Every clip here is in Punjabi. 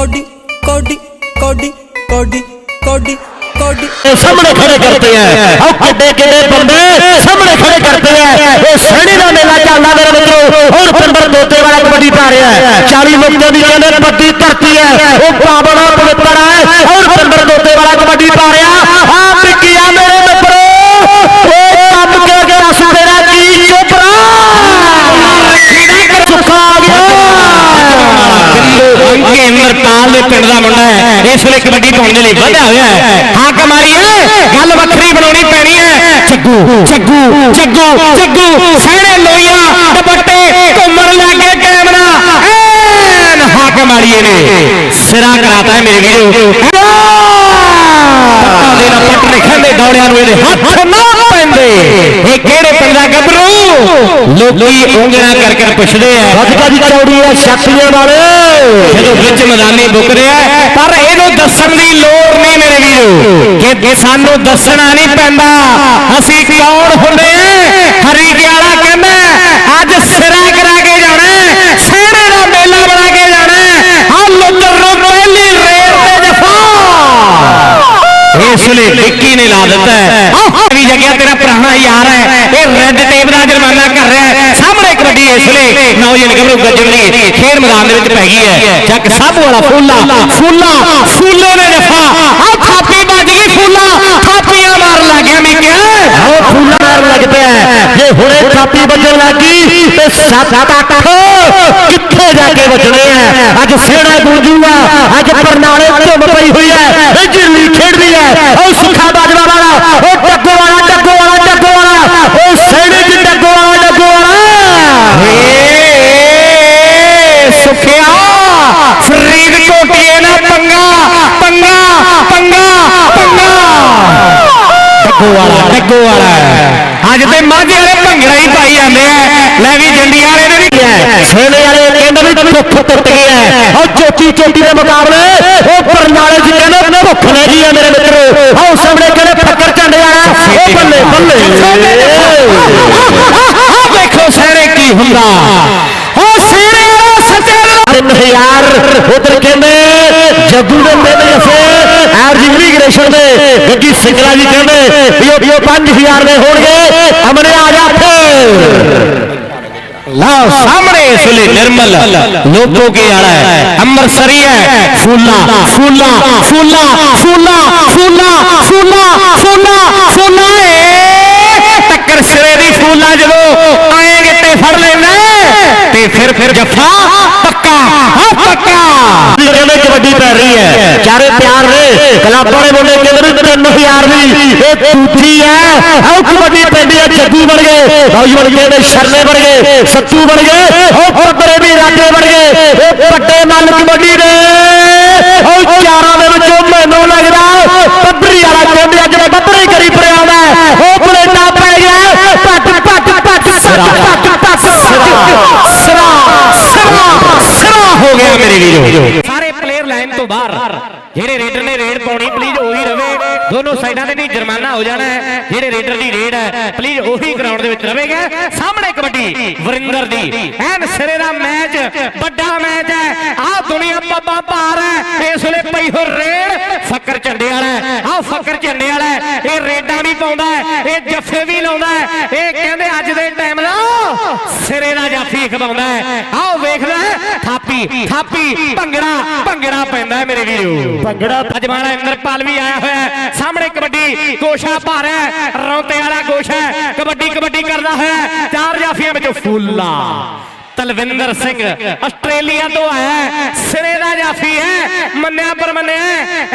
ਕੋਡੀ ਕੋਡੀ ਕੋਡੀ ਕੋਡੀ ਕੋਡੀ ਕੋਡੀ। ਸਾਹਮਣੇ ਖੜੇ ਕਰਤੇ ਹੈ ਆਹ ਕਿੱਡੇ ਕਿੱਡੇ ਬੰਦੇ? ਸਾਹਮਣੇ ਖੜੇ ਕਰਤੇ ਹੈ ਇਹ ਸੈਣੀ ਦਾ ਮੇਲਾ ਚੱਲਦਾ ਮੇਰੇ ਮਿੱਤਰੋ। ਔਰ ਪਿੰਡਰ ਦੋਤੇ ਵਾਲਾ ਕਬੱਡੀ ਪਾ ਰਿਹਾ ਹੈ। 40 ਲੋਕਾਂ ਦੀ ਕਹਿੰਦੇ ਪੱਟੀ ਧਰਤੀ ਹੈ। ਉਹ ਪਾਵਣਾ ਪਿੰਡ ਦਾ ਮੁੰਡਾ ਹੈ ਇਸ ਵੇਲੇ ਕਬੱਡੀ ਪਾਉਣ ਦੇ ਲਈ ਵਧਿਆ ਹੋਇਆ ਹੈ। ਹਾਂ ਕਮਾਰੀ ਹੈ ਗੱਲ ਵੱਖਰੀ ਬਣਾਉਣੀ ਪੈਣੀ ਹੈ। ਚੱਗੂ ਚੱਗੂ ਚੱਗੂ ਚੱਗੂ ਸਹਿਣੇ ਲੋਈਆਂ ਦੁਪੱਟੇ ਘੁੰਮਣ ਲੱਗੇ ਕੈਮਰਾ। ਐਨ ਹਾਂ ਕਮਾਰੀਏ ਨੇ ਸਿਰਾ ਕਰਾਤਾ ਹੈ ਮੇਰੇ ਵੀਰੋ। ਪੱਟਾਂ ਦੇ ਨਾਲ ਪੱਟ ਲਿਖਾਂਦੇ ਦੌੜਿਆਂ ਨੂੰ ਇਹਦੇ ਹੱਥ ਨਾ ਪੈਂਦੇ। ਇਹ ਕਿਹੜੇ ਪਿੰਡ ਦਾ ਗੱਭਰੂ? ਲੋਕੀ ਉਂਗਲਾਂ ਕਰ ਕਰ ਪੁੱਛਦੇ ਆ। ਵੱਧਕਾ ਦੀ ਚੌੜੀ ਹੈ ਸ਼ਕਤੀਆਂ ਵਾਲੇ। ਜਦੋਂ ਵਿੱਚ ਮੈਦਾਨੀ ਬੁੱਕ ਰਿਹਾ ਹੈ, ਪਰ ਇਹਨੂੰ ਦੱਸਣ ਦੀ ਲੋੜ ਨਹੀਂ ਮੇਰੇ ਵੀਰੋ। ਕਿ ਸਾਨੂੰ ਦੱਸਣਾ ਨਹੀਂ ਪੈਂਦਾ ਅਸੀਂ ਕੌਣ ਹੁੰਦੇ ਆ? ਹਰੀਕੇ ਵਾਲਾ ਕਹਿੰਦਾ ਅੱਜ ਸਿਰਾ ਕਰਾ ਕੇ ਜਾਣਾ ਹੈ, ਸਿਹਰੇ ਦਾ ਮੇਲਾ ਬਣਾ ਕੇ ਜਾਣਾ ਆ ਲੁੱਟਰ ਨੂੰ ਪਹਿਲੀ ਰੇਲ ਤੇ ਜਫਾ। ਇਸ ਲਈ ਵਿੱਕੀ ਨੇ ਲਾ ਦਿੱਤਾ ਹੈ। ਆਹ ਵੀ ਜਗਿਆ ਤੇਰਾ ਪੁਰਾਣਾ ਯਾਰ ਹੈ। ਇਹ ਰੈੱਡ ਟੇਪ ਦਾ ਜੁਰਮਾਨਾ ਕਰ ਰਿਹਾ ਹੈ। ਸਾਹਮਣੇ ਕਬੱਡੀ ਇਸ ਲਈ ਨੌਜਵਾਨ ਗੱਭਰੂ ਗੱਜਣੀ ਖੇਡ ਮੈਦਾਨ ਦੇ ਵਿੱਚ ਪੈ ਗਈ ਹੈ। ਚੱਕ ਸਾਬੂ ਵਾਲਾ ਫੂਲਾ ਫੂਲਾ, ਫੂਲੇ ਨੇ ਜਫਾ ਆ ਥਾਪੀ ਵੱਜ ਗਈ ਫੂਲਾ। ਥਾਪੀਆਂ ਮਾਰਨ ਲੱਗ ਗਿਆ ਮਿਕਿਆ ਉਹ ਫੁੱਲਾਂ ਮਾਰਨ ਲੱਗ ਪਿਆ ਜੇ ਹੁਣੇ ਥਾਪੀ ਵੱਜਣ ਲੱਗੀ ਤੇ ਸੱਤ ਅੱਠ ਕਿੱਥੇ ਜਾ ਕੇ ਵੱਜਣੇ ਆ? ਅੱਜ ਸੇਣਾ ਗੂੰਜੂਗਾ ਅੱਜ ਪਰਨਾਲੇ ਧੁੰਮ ਪਈ ਹੋਈ ਹੈ। ਜਿਰਲੀ ਖੇਡਦੀ ਹੈ। کو والا ہے اج تے ماجی آرے پنگڑا ہی پائی آنے ہیں لیوی جنڈی آرے نے بھی ہے آرے والے کینڈ بھی پکھو ٹوٹ گیا ہے اور چوٹی چوٹی دے مقابلے او پرنالے جی کہنا بھوک نے جی میرے مترو او سامنے کہنے پکڑ چنڈے والا او بلے بلے دیکھو سینے کی ہمدا او سینے آرے سچے یار ادھر کہنے جدوں دے میرے سے ਦੇ ਤਿੰਨ ਜੀ ਇਮੀਗ੍ਰੇਸ਼ਨ ਦੇ ਗੱਗੀ ਸਿੰਗਲਾ ਜੀ ਕਹਿੰਦੇ ਵੀ ਉਹ- 5000 ਦੇ ਹੋਣਗੇ। ਅਮਨੇ ਆ ਜਾ ਫੇਰ। ਲਓ, ਸਾਹਮਣੇ ਇਸ ਲਈ ਨਿਰਮਲ। ਲੋਕੋ ਕੇ ਵਾਲਾ ਹੈ? ਅੰਮ੍ਰਿਤਸਰੀ ਹੈ। ਫੂਲਾ ਫੂਲਾ ਫੂਲਾ ਫੂਲਾ ਫੂਲਾ ਫੂਲਾ ਫੂਲਾ ਫੂਲਾ ਏ। ਟੱਕਰ ਸਿਰੇ ਦੀ ਫੂਲਾ ਜਦੋਂ ਆਏ ਗਿੱਟੇ ਫੜ ਲੈਂਦਾ ਤੇ ਫਿਰ ਫਿਰ ਜੱਫਾ بولی پہ رہی ہے چارے پیار نے کلابا نے بولے کہ تین ہزار بھی یہ چوتھی ہے او کبڈی پنڈی چدو بن گئے فوج بن گئے شرنے بن گئے ستو بن گئے او پترے بھی راجے بن گئے پٹے مل کبڈی نے او چارہ دے وچوں مینوں لگدا پبری والا چوندیا جڑا پبری کری پریا ہے او کلیٹا پہ گیا پٹ پٹ پٹ سرا پٹ پٹ سرا سرا سرا ہو گیا میرے ویرو ਜਿਹੜੇ ਰੇਡਰ ਨੇ ਰੇਡ ਪਾਉਣੀ ਪਲੀਜ਼ ਉਹੀ ਰਵੇ। ਦੋਨੋਂ ਸਾਈਡਾਂ ਤੇ ਨਹੀਂ ਜੁਰਮਾਨਾ ਹੋ ਜਾਣਾ ਜਿਹੜੇ ਰੇਡਰ ਦੀ ਰੇਡ ਹੈ ਪਲੀਜ਼ ਉਹੀ ਗਰਾਊਂਡ ਦੇ ਵਿੱਚ ਰਵੇਗਾ। ਸਾਹਮਣੇ ਕਬੱਡੀ, ਵਰਿੰਦਰ ਦੀ। ਐਨ ਸਿਰੇ ਦਾ ਮੈਚ, ਵੱਡਾ ਮੈਚ ਹੈ। ਆਹ ਦੁਨੀਆ ਪੱਬਾਂ ਪਾਰ ਹੈ। ਇਸ ਵੇਲੇ ਪਈ ਹੋ ਰੇਡ। ਝੰਡੇ ਵਾਲਾ ਆਹ ਫੱਕਰ ਝੰਡੇ ਵਾਲਾ ਇਹ ਰੇਡਾਂ ਵੀ ਪਾਉਂਦਾ ਹੈ, ਇਹ ਜੱਫੇ ਵੀ ਲਾਉਂਦਾ ਹੈ। ਇਹ ਕਹਿੰਦੇ ਅੱਜ ਦੇ ਟਾਈਮ ਦਾ ਸਿਰੇ ਦਾ ਜਾਫੀ ਖਵਾਉਂਦਾ ਆਓ ਵੇਖਦਾ ਥਾਪੀ ਥਾਪੀ ਭੰਗੜਾ ਭੰਗੜਾ ਪੈਂਦਾ ਮੇਰੇ ਵੀਰੋ। ਭੰਗੜਾ ਅਜਮਾਨਾ ਇੰਦਰਪਾਲ ਵੀ ਆਇਆ ਹੋਇਆ ਸਾਹਮਣੇ ਕਬੱਡੀ ਗੋਸ਼ਾ ਭਾਰ ਹੈ। ਰੌਂਤੇ ਵਾਲਾ ਗੋਸ਼ਾ ਹੈ ਕਬੱਡੀ ਕਬੱਡੀ ਕਰਦਾ ਹੋਇਆ। ਚਾਰ ਜਾਫੀਆਂ ਵਿੱਚੋਂ ਫੁੱਲਾ। ਤਲਵਿੰਦਰ ਸਿੰਘ ਆਸਟ੍ਰੇਲੀਆ ਤੋਂ ਆਇਆ। ਸਿਰੇ ਦਾ ਜਾਫੀ ਹੈ ਮੰਨਿਆ ਪਰ ਮੰਨਿਆ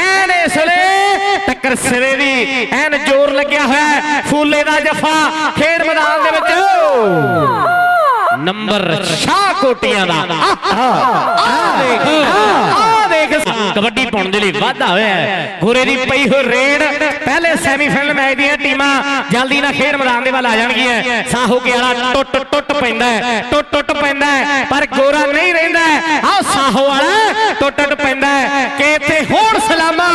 ਐਨ ਇਸ ਵੇਲੇ ਟੱਕਰ ਸਿਰੇ ਦੀ ਐਨ ਜ਼ੋਰ ਲੱਗਿਆ ਹੋਇਆ। ਫੂਲੇ ਦਾ ਜਫਾ ਖੇਡ ਮੈਦਾਨ ਦੇ ਵਿੱਚ। ਨੰਬਰ ਸ਼ਾਹ ਕੋਟੀਆਂ ਦਾ। ਆ ਦੇਖ ਆ ਦੇਖ ਕਬੱਡੀ ਪਾਉਣ ਦੇ ਲਈ ਵਾਧਾ ਹੋਇਆ ਹੈ। ਗੋਰੇ ਦੀ ਪਈ ਹੋਈ ਰੇਡ, ਪਹਿਲੇ ਸੈਮੀਫਾਈਨਲ ਮੈਚ ਦੀਆਂ ਟੀਮਾਂ ਜਲਦੀ ਨਾਲ ਖੇਡ ਮੈਦਾਨ ਦੇ ਵੱਲ ਆ ਜਾਣਗੀਆਂ। ਸਾਹੋ ਕੇ ਵਾਲਾ ਟੁੱਟ ਟੁੱਟ ਪੈਂਦਾ ਹੈ, ਟੁੱਟ ਟੁੱਟ ਪੈਂਦਾ ਹੈ, ਪਰ ਗੋਰਾ ਨਹੀਂ ਰਹਿੰਦਾ ਆਹ ਸਾਹੋ ਵਾਲਾ ਟੁੱਟ ਟੁੱਟ ਪੈਂਦਾ ਹੈ। ਕਿ ਇੱਥੇ ਹੋਰ ਸਲਾਮਾ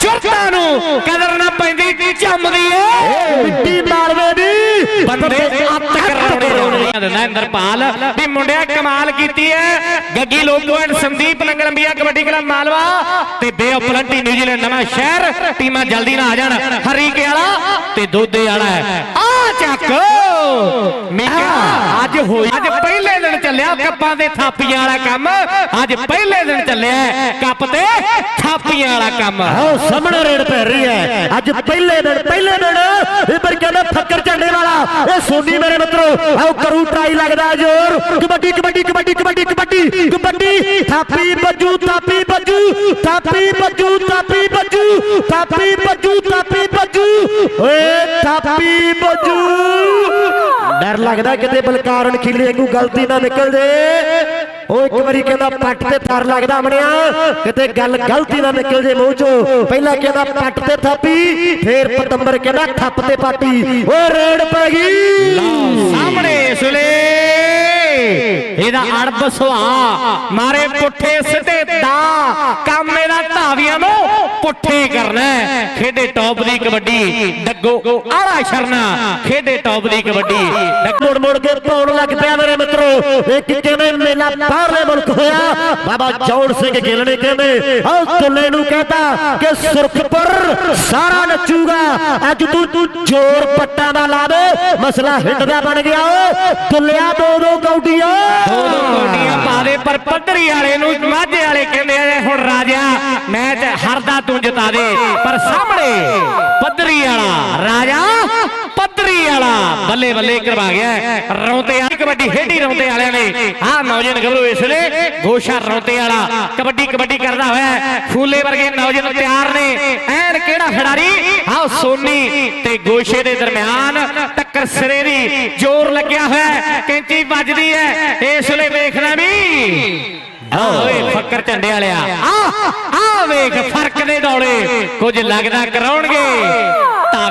ਚੁਰਤਾਂ ਨੂੰ ਕਦਰ ਦਿੰਦਾ ਇੰਦਰਪਾਲ ਵੀ ਮੁੰਡਿਆ ਕਮਾਲ ਕੀਤੀ ਹੈ। ਗੱਗੀ ਲੋਕੋ ਐਂਡ ਸੰਦੀਪ ਨੰਗਲੰਬੀਆ ਕਬੱਡੀ ਕਲੱਬ ਮਾਲਵਾ ਤੇ ਬੇ ਪਲੰਟੀ ਨਿਊਜ਼ੀਲੈਂਡ ਨਵਾਂ ਸ਼ਹਿਰ। ਟੀਮਾਂ ਜਲਦੀ ਨਾਲ ਆ ਜਾਣ। ਹਰੀਕੇ ਵਾਲਾ ਤੇ ਦੋਦੇ ਵਾਲਾ ਆ ਚੱਕ! ਮੀਕਾ ਅੱਜ ਹੋਈ ਅੱਜ ਪਹਿਲੇ ਦਿਨ ਚੱਲਿਆ ਕੱਪਾਂ ਦੇ ਥਾਪੀਆਂ ਵਾਲਾ ਕੰਮ। ਅੱਜ ਪਹਿਲੇ ਦਿਨ ਚੱਲਿਆ ਕੱਪ ਤੇ ਥਾਪੀਆਂ ਵਾਲਾ ਕੰਮ। ਆਓ ਸਾਹਮਣੇ ਰੇਡ ਪੈ ਰਹੀ ਹੈ। ਅੱਜ ਪਹਿਲੇ ਦਿਨ ਪਹਿਲੇ ਦਿਨ ਇਹ ਪਰ ਕਹਿੰਦਾ ਫੱਕਰ ਝੰਡੇ ਵਾਲਾ। ਇਹ ਸੋਨੀ ਮੇਰੇ ਮਿੱਤਰੋ ਆਓ ਕਰੂ ਟਰਾਈ ਲੱਗਦਾ ਜ਼ੋਰ। ਕਬੱਡੀ ਕਬੱਡੀ ਕਬੱਡੀ ਕਬੱਡੀ ਕਬੱਡੀ ਕਬੱਡੀ। ਥਾਪੀ ਬੱਜੂ ਥਾਪੀ ਬੱਜੂ ਥਾਪੀ ਬੱਜੂ ਥਾਪੀ ਬੱਜੂ ਥਾਪੀ ਬੱਜੂ ਥਾਪੀ ਬੱਜੂ। ਓਏ ਥਾਪੀ ਬੱਜੂ। ਡਰ ਲੱਗਦਾ ਕਿਤੇ ਬਲਕਾਰਨ ਖਿਲੇ ਵਾਂਗੂ ਗਲਤੀ ਨਾ ਨਿਕਲ ਜੇ। ਉਹ ਇੱਕ ਵਾਰੀ ਕਹਿੰਦਾ ਪੱਟ ਤੇ ਥਰ ਲੱਗਦਾ ਬਣਿਆ ਕਿਤੇ ਗੱਲ ਗਲਤੀ ਨਾ ਨਿਕਲ ਜੇ ਮੂੰਹ ਚੋਂ। ਪਹਿਲਾਂ ਕਹਿੰਦਾ ਪੱਟ ਤੇ ਥਾਪੀ, ਫੇਰ ਪਤੰਬਰ ਕਹਿੰਦਾ ਥੱਪ ਤੇ ਪਾਟੀ ਉਹ ਰੇੜ ਪੈ ਗਈ। ਸਾਹਮਣੇ ਇਸ ਇਹਦਾ ਅੜਬ ਸੁਹਾ ਮਾਰੇ ਪੁੱਠੇ ਸਿੱਧੇ ਦਾ ਕੰਮ ਇਹਦਾ ਧਾਵੀਆਂ ਨੂੰ ਪੁੱਠੇ ਕਰਨਾ। ਖੇਡੇ ਟੌਪ ਦੀ ਕਬੱਡੀ ਡੱਗੋ ਆਲਾ ਸ਼ਰਨਾ। ਖੇਡੇ ਟੌਪ ਦੀ ਕਬੱਡੀ। ਮੁੜ ਮੁੜ ਕੇ ਪਾਉਣ ਲੱਗ ਪਿਆ ਮੇਰੇ ਮਿੱਤਰੋ। ਇਹ ਕਿ ਕਿਵੇਂ ਮੇਲਾ ਬਾਹਰਲੇ ਮੁਲਕ ਹੋਇਆ? ਬਾਬਾ ਜੌੜ ਸਿੰਘ ਗਿੱਲ ਨੇ ਕਹਿੰਦੇ ਆਹ ਤੁੱਲੇ ਨੂੰ ਕਹਿੰਦਾ ਕਿ ਸੁਰਖਪੁਰ ਸਾਰਾ ਨੱਚੂਗਾ। ਅੱਜ ਤੂੰ ਤੂੰ ਜ਼ੋਰ ਪੱਟਾਂ ਦਾ ਲਾ ਦੇ। ਮਸਲਾ ਹਿੱਟ ਦਾ ਬਣ ਗਿਆ ਓਏ। ਤੁੱਲਿਆ ਦੋ ਦੋ ਕੌਡੀਆਂ। ਦੋ ਦੋ ਕੋਟੀਆਂ ਪਾ ਦੇ, ਪਰ ਪੱਧਰੀ ਵਾਲੇ ਨੂੰ ਮਾਝੇ ਵਾਲੇ ਕਹਿੰਦੇ ਆ ਹੁਣ ਰਾਜਾ ਮੈਚ ਹਰਦਾ ਤੂੰ ਜਿਤਾ ਦੇ। ਪਰ ਸਾਹਮਣੇ ਪੱਧਰੀ ਵਾਲਾ ਬੱਲੇ ਬੱਲੇ ਕਰਵਾ ਗਿਆ ਰੌਂਤੇ ਵਾਲੀ, ਕਬੱਡੀ ਖੇਡੀ ਰੌਂਤੇ ਵਾਲਿਆਂ ਨੇ। ਆਹ ਨੌਜਵਾਨ ਗੱਭਰੂ ਇਸ ਵੇਲੇ ਗੋਸ਼ਾ ਰੌਂਤੇ ਵਾਲਾ, ਕਬੱਡੀ ਕਬੱਡੀ ਕਰਦਾ ਹੋਇਆ ਫੂਲੇ ਵਰਗੇ ਨੌਜਵਾਨ ਤਿਆਰ ਨੇ। ਐਨ ਕਿਹੜਾ ਖਿਡਾਰੀ? ਆਹ ਸੋਨੀ ਤੇ ਗੋਸ਼ੇ ਦੇ ਦਰਮਿਆਨ ਟੱਕਰ ਸਿਰੇ ਦੀ ਜ਼ੋਰ ਲੱਗਿਆ ਹੋਇਆ ਕੈਂਚੀ ਵੱਜਦੀ ਹੈ। ਇਸ ਵੇਲੇ ਵੇਖਣਾ ਵੀ। ਆ ਫੱਕਰ ਝੰਡੇ ਵਾਲਿਆ। ਆ ਆ ਵੇਖ ਫ਼ਰਕ ਦੇ ਡੋਲੇ ਕੁਝ ਲੱਗਦਾ ਕਰਾਉਣਗੇ। ਤਾਂ